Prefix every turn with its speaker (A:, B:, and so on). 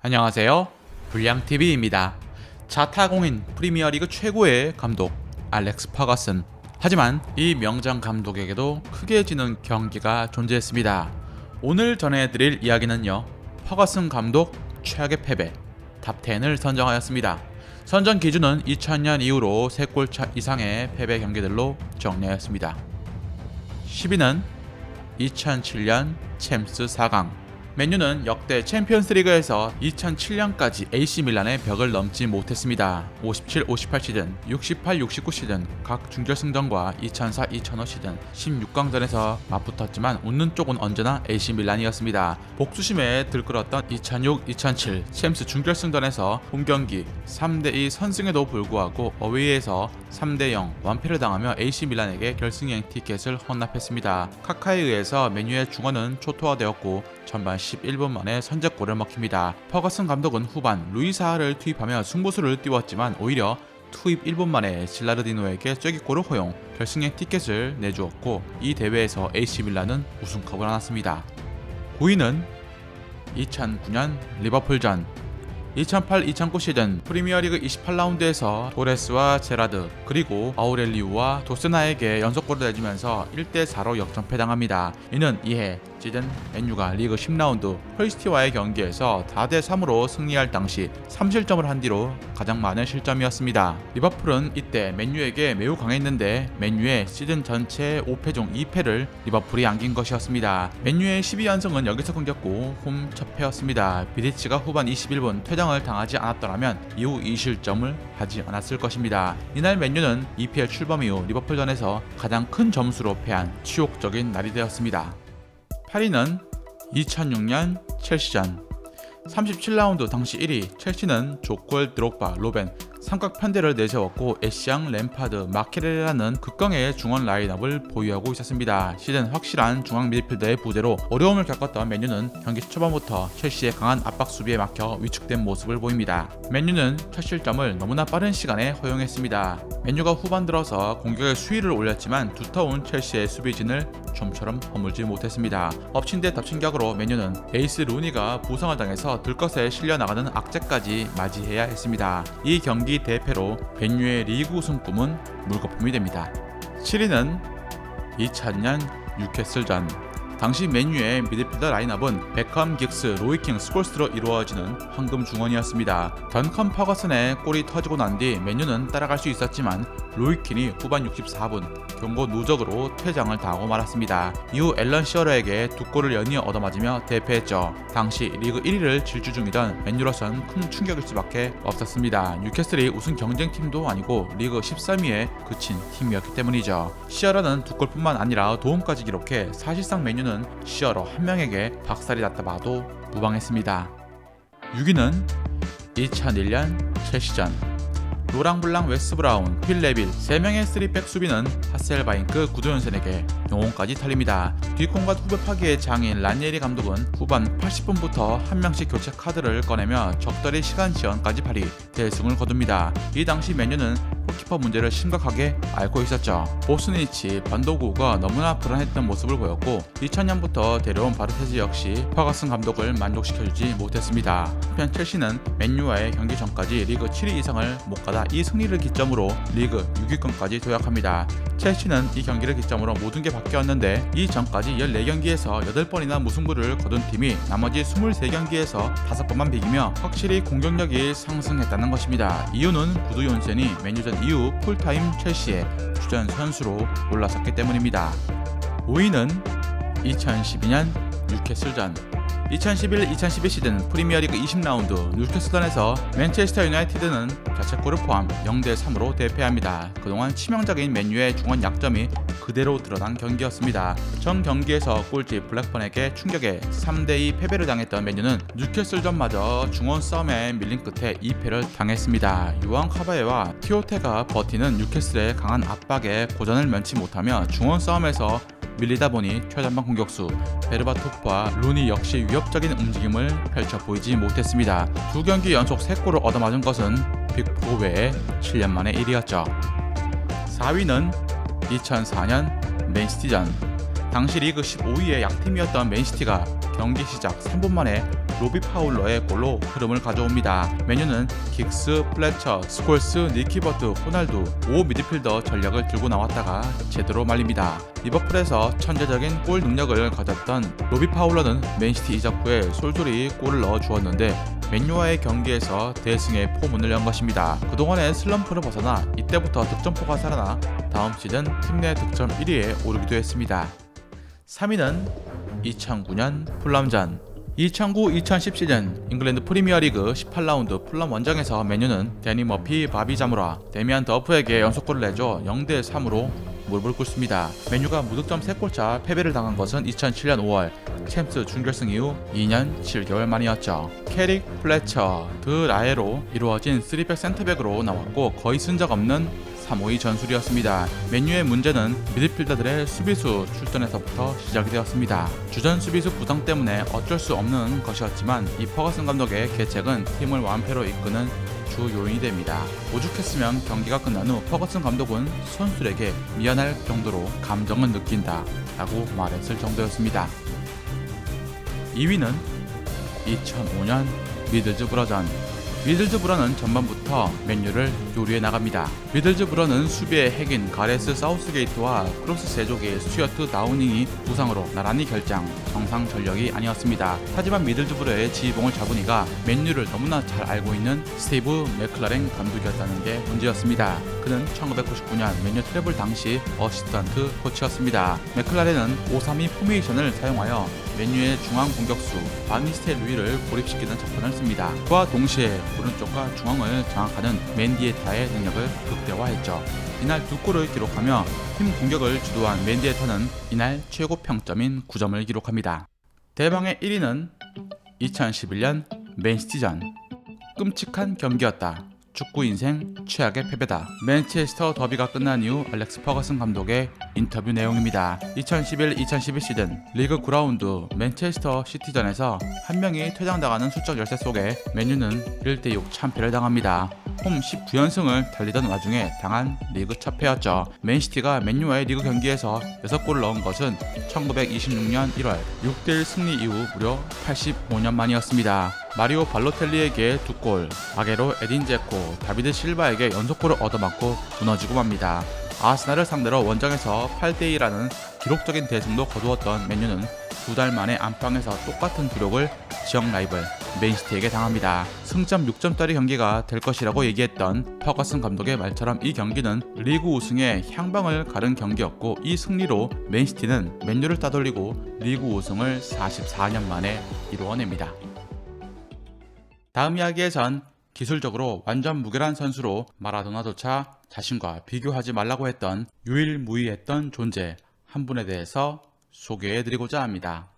A: 안녕하세요. 불량TV입니다. 자타공인 프리미어리그 최고의 감독 알렉스 퍼거슨. 하지만 이 명장 감독에게도 크게 지는 경기가 존재했습니다. 오늘 전해드릴 이야기는요. 퍼거슨 감독 최악의 패배 탑10을 선정하였습니다. 선정 기준은 2000년 이후로 3골차 이상의 패배 경기들로 정리하였습니다. 10위는 2007년 챔스 4강 맨유는 역대 챔피언스리그에서 2007년까지 AC 밀란의 벽을 넘지 못했습니다. 57-58 시즌, 68-69 시즌 각 준결승전과 2004-2005 시즌 16강전에서 맞붙었지만 웃는 쪽은 언제나 AC 밀란이었습니다. 복수심에 들끓었던 2006-2007 챔스 준결승전에서 홈경기 3대2 선승에도 불구하고 어웨이에서 3대0 완패를 당하며 AC 밀란에게 결승행 티켓을 헌납했습니다. 카카에 의해서 메뉴의 중원은 초토화되었고 전반 11분 만에 선제골을 먹힙니다. 퍼거슨 감독은 후반 루이사를 투입하며 승부수를 띄웠지만 오히려 투입 1분 만에 실라르디노에게 쐐기골을 허용 결승행 티켓을 내주었고 이 대회에서 AC 밀란은 우승컵을 안았습니다. 9위는 2009년 리버풀전 2008-2009 시즌 프리미어리그 28라운드에서 도레스와 제라드 그리고 아우렐리우와 도스나에게 연속골을 내주면서 1대4로 역전패당합니다. 이는 이해 시즌 맨유가 리그 10라운드 헐스티와의 경기에서 4대 3으로 승리할 당시 3실점을 한 뒤로 가장 많은 실점이었습니다. 리버풀은 이때 맨유에게 매우 강했는데 맨유의 시즌 전체 5패 중 2패를 리버풀이 안긴 것이었습니다. 맨유의 12연승은 여기서 끊겼고 홈 첫 패였습니다. 비리치가 후반 21분 퇴장을 당하지 않았더라면 이후 2실점을 하지 않았을 것입니다. 이날 맨유는 EPL 출범 이후 리버풀전에서 가장 큰 점수로 패한 치욕적인 날이 되었습니다. 8위는 2006년 첼시전 37라운드 당시 1위 첼시는 조콜 드록바 로벤 삼각 편대를 내세웠고 애쉬앙 램파드 마케레라는 극강의 중원 라인업을 보유하고 있었습니다. 시즌 확실한 중앙 미드필더의 부재로 어려움을 겪었던 맨유는 경기 초반부터 첼시의 강한 압박 수비에 막혀 위축된 모습을 보입니다. 맨유는 첫 실점을 너무나 빠른 시간에 허용했습니다. 맨유가 후반 들어서 공격의 수위를 올렸지만 두터운 첼시의 수비진을 좀처럼 허물지 못했습니다. 엎친 데 덮친 격으로 맨유는 에이스 루니가 부상을 당해서 들것에 실려 나가는 악재까지 맞이해야 했습니다. 이 경기 대패로 맨유의 리그 우승 꿈은 물거품이 됩니다. 7위는 2000년 뉴캐슬전 당시 맨유의 미드필더 라인업은 베컴, 긱스, 로이킹, 스콜스로 이루어지는 황금 중원이었습니다. 던컨 퍼거슨의 골이 터지고 난 뒤 맨유는 따라갈 수 있었지만 로이킨이 후반 64분 경고 누적으로 퇴장을 당하고 말았습니다. 이후 앨런 시어러에게 두 골을 연이어 얻어맞으며 대패했죠. 당시 리그 1위를 질주 중이던 맨유로선 큰 충격일 수밖에 없었습니다. 뉴캐슬이 우승 경쟁팀도 아니고 리그 13위에 그친 팀이었기 때문이죠. 시어러는 두 골뿐만 아니라 도움까지 기록해 사실상 맨유는 시어러 한 명에게 박살이 났다 봐도 무방했습니다. 6위는 2001년 첼시전 노랑블랑 웨스 브라운, 필 레빌 3명의 3백 수비는 하셀바잉크 구조연센에게 영혼까지 털립니다. 뒷공간 후배 파기의 장인 란예리 감독은 후반 80분부터 한 명씩 교체 카드를 꺼내며 적절히 시간 지연까지 발휘 대승을 거둡니다. 이 당시 메뉴는 골키퍼 문제를 심각하게 앓고 있었죠. 보스니치, 반도구가 너무나 불안했던 모습을 보였고 2000년부터 데려온 바르테즈 역시 퍼거슨 감독을 만족시켜주지 못했습니다. 한편 첼시는 맨유와의 경기 전까지 리그 7위 이상을 못 가다 이 승리를 기점으로 리그 6위권까지 도약합니다. 첼시는 이 경기를 기점으로 모든 게 바뀌었는데 이 전까지 14경기에서 8번이나 무승부를 거둔 팀이 나머지 23경기에서 5번만 비기며 확실히 공격력이 상승했다는 것입니다. 이유는 구두 연센이 메뉴전 이후 풀타임 첼시의 주전 선수로 올라섰기 때문입니다. 5위는 2012년 뉴캐슬전 2011-2012 시즌 프리미어리그 20라운드 뉴캐슬전에서 맨체스터 유나이티드는 자책골을 포함 0대3으로 대패합니다. 그동안 치명적인 맨유의 중원 약점이 그대로 드러난 경기였습니다. 전 경기에서 꼴찌 블랙번에게 충격에 3대2 패배를 당했던 맨유는 뉴캐슬전마저 중원 싸움에 밀린 끝에 2패를 당했습니다. 유한 카바에와 티오테가 버티는 뉴캐슬의 강한 압박에 고전을 면치 못하며 중원 싸움에서 밀리다 보니 최전방 공격수 베르바토프와 루니 역시 위협적인 움직임을 펼쳐 보이지 못했습니다. 두 경기 연속 3골을 얻어맞은 것은 빅4 외에 7년 만의 일이었죠. 4위는 2004년 맨시티전 당시 리그 15위의 약팀이었던 맨시티가 경기 시작 3분 만에 로비 파울러의 골로 흐름을 가져옵니다. 메뉴는 긱스, 플래처, 스콜스, 니키버트, 호날두 5 미드필더 전력을 들고 나왔다가 제대로 말립니다. 리버풀에서 천재적인 골 능력을 가졌던 로비 파울러는 맨시티 이적 후에 솔솔이 골을 넣어 주었는데 맨유와의 경기에서 대승의 포문을 연 것입니다. 그동안의 슬럼프를 벗어나 이때부터 득점포가 살아나 다음 시즌 팀 내 득점 1위에 오르기도 했습니다. 3위는 2009년 풀럼전 2009-2010 시즌 잉글랜드 프리미어리그 18라운드 풀럼 원정에서 맨유는 데니 머피, 바비 자무라, 데미안 더프에게 연속골을 내줘 0대 3으로 무릎을 꿇습니다. 맨유가 무득점 3골차 패배를 당한 것은 2007년 5월 챔스 준결승 이후 2년 7개월 만이었죠. 캐릭, 플래처, 드 라에로 이루어진 3백 센터백으로 나왔고 거의 쓴 적 없는 3-5-2 전술이었습니다. 맨유의 문제는 미드필더들의 수비수 출전에서부터 시작이 되었습니다. 주전 수비수 부상 때문에 어쩔 수 없는 것이었지만 이 퍼거슨 감독의 계책은 팀을 완패로 이끄는 주 요인이 됩니다. 오죽했으면 경기가 끝난 후 퍼거슨 감독은 선수에게 미안할 정도로 감정을 느낀다 라고 말했을 정도였습니다. 2위는 2005년 미들즈브러전 미들즈브러는 전반부터 맨유를 요리해 나갑니다. 미들즈브러는 수비의 핵인 가레스 사우스게이트와 크로스 세족의 스튜어트 다우닝이 부상으로 나란히 결장 정상 전력이 아니었습니다. 하지만 미들즈브러의 지휘봉을 잡은 이가 맨유를 너무나 잘 알고 있는 스티브 맥클라렌 감독이었다는 게 문제였습니다. 그는 1999년 맨유 트래블 당시 어시스턴트 코치였습니다. 맥클라렌은 5-3-2 포메이션을 사용하여 맨유의 중앙 공격수 바니스테 루이를 고립시키는 작전을 씁니다. 그와 동시에 오른쪽과 중앙을 장악하는 맨디에타의 능력을 극대화했죠. 이날 두 골을 기록하며 팀 공격을 주도한 맨디에타는 이날 최고 평점인 9점을 기록합니다. 대망의 1위는 2011년 맨시티전 끔찍한 경기였다. 축구 인생 최악의 패배다. 맨체스터 더비가 끝난 이후 알렉스 퍼거슨 감독의 인터뷰 내용입니다. 2011-2012 시즌 리그 9라운드 맨체스터 시티전에서 한 명이 퇴장당하는 수적 열세 속에 맨유는 1대6 참패를 당합니다. 홈 19연승을 달리던 와중에 당한 리그 첫 패였죠. 맨시티가 맨유와의 리그 경기에서 6골을 넣은 것은 1926년 1월 6대1 승리 이후 무려 85년 만이었습니다. 마리오 발로텔리에게 두 골, 아게로 에딘 제코, 다비드 실바에게 연속골을 얻어맞고 무너지고 맙니다. 아스날을 상대로 원정에서 8대2라는 기록적인 대승도 거두었던 맨유는 두 달 만에 안방에서 똑같은 기록을 지역 라이벌 맨시티에게 당합니다. 승점 6점짜리 경기가 될 것이라고 얘기했던 퍼거슨 감독의 말처럼 이 경기는 리그 우승에 향방을 가른 경기였고 이 승리로 맨시티는 맨유를 따돌리고 리그 우승을 44년 만에 이루어냅니다. 다음 이야기에선 기술적으로 완전 무결한 선수로 마라도나조차 자신과 비교하지 말라고 했던 유일무이했던 존재 한 분에 대해서 소개해드리고자 합니다.